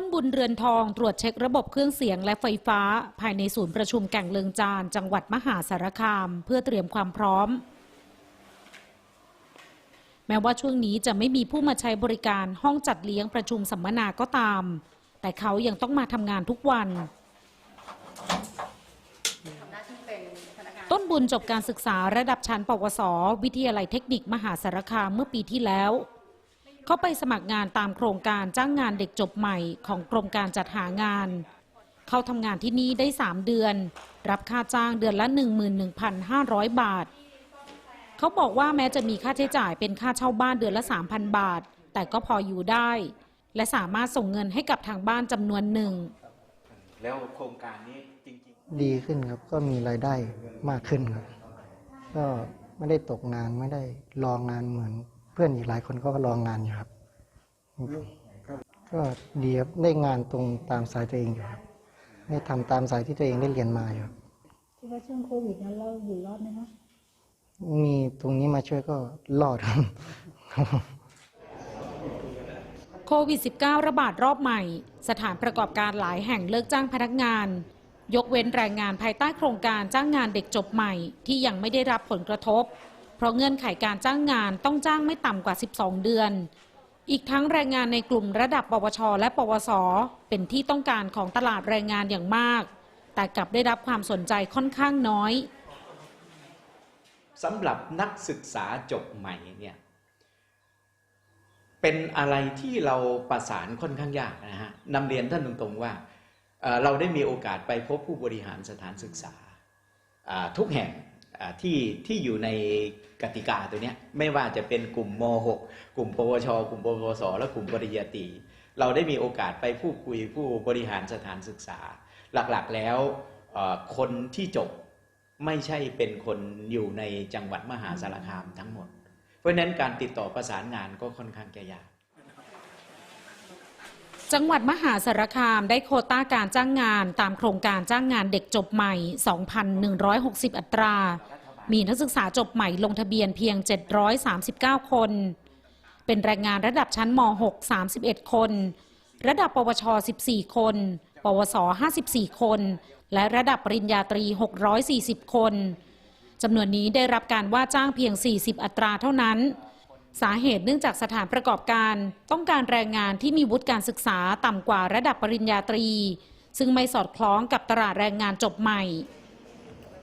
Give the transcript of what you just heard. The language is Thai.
ต้นบุญเรือนทองตรวจเช็คระบบเครื่องเสียงและไฟฟ้า ภายในศูนย์ประชุมแก่งเลืองจาน จังหวัดมหาสารคาม เพื่อเตรียมความพร้อม แม้ว่าช่วงนี้จะไม่มีผู้มาใช้บริการห้องจัดเลี้ยงประชุมสัมมนาก็ตาม แต่เขายังต้องมาทำงานทุกวัน ต้นบุญจบการศึกษาระดับชั้นปวส วิทยาลัยเทคนิคมหาสารคามเมื่อปีที่แล้ว เขาไปสมัครงานตามโครงการจ้างงานเด็กจบใหม่ของกรมการจัดหางาน เขาทำงานที่นี่ได้ 3 เดือน รับค่าจ้างเดือนละ 11,500 บาท เขาบอกว่าแม้จะมีค่าใช้จ่ายเป็นค่าเช่าบ้านเดือนละ 3,000 บาท แต่ก็พออยู่ได้ และสามารถส่งเงินให้กับทางบ้านจำนวนหนึ่ง แล้วโครงการนี้จริงดีขึ้นครับก็มีรายได้มากขึ้นครับ ก็ไม่ได้ตกงานไม่ได้รองงานเหมือนเพื่อนอีกหลายคนก็รองงานอยู่ครับ ก็ดีครับได้งานตรงตามสายตัวเองอยู่ครับได้ทำตามสายที่ตัวเองได้เรียนมาอยู่ครับที่ว่าช่วงโควิดนั้นเราอยู่รอดไหมคะมีตรงนี้มาช่วยก็รอดครับ โควิด -19 ระบาดรอบใหม่ สถานประกอบการหลายแห่งเลิกจ้างพนักงาน ยกเว้นแรงงานภายใต้โครงการจ้างงานเด็กจบใหม่ที่ยังไม่ได้รับผลกระทบ เพราะเงื่อนไขการจ้างงานต้องจ้างไม่ต่ำกว่า 12 เดือน อีกทั้งแรงงานในกลุ่มระดับปวช และ ปวส เป็นที่ต้องการของตลาดแรงงานอย่างมาก แต่กลับได้รับความสนใจค่อนข้างน้อยสำหรับนักศึกษาจบใหม่เนี่ยเป็นอะไรที่เราประสานค่อนข้างยากนะฮะนำเรียนท่านตรงๆว่าเราได้มีโอกาสไปพบผู้บริหารสถานศึกษาทุกแห่ง ที่ที่อยู่ในกติกาตัวเนี้ยไม่ว่าจะเป็นกลุ่มม .6 กลุ่มปวช กลุ่มปวส และกลุ่มปริญญาตรีเราได้มีโอกาสไปพูดคุยผู้บริหารสถานศึกษา หลักๆแล้วคนที่จบไม่ใช่เป็นคนอยู่ในจังหวัดมหาสารคามทั้งหมด เพราะฉะนั้นการติดต่อประสานงานก็ค่อนข้างจะยาก จังหวัดมหาสารคามได้โคต้าการจ้างงานตามโครงการจ้างงานเด็กจบใหม่ 2,160 อัตรา มีนักศึกษาจบใหม่ลงทะเบียนเพียง 739 คน เป็นแรงงานระดับชั้นม .6 31 คน ระดับปวช 14 คน ปวส 54 คน และระดับปริญญาตรี 640 คน จำนวนนี้ได้รับการว่าจ้างเพียง 40 อัตราเท่านั้น สาเหตุเนื่องจากสถานประกอบการ ต้องการแรงงานที่มีวุฒิการศึกษาต่ำกว่าระดับปริญญาตรี ซึ่งไม่สอดคล้องกับตลาดแรงงานจบใหม่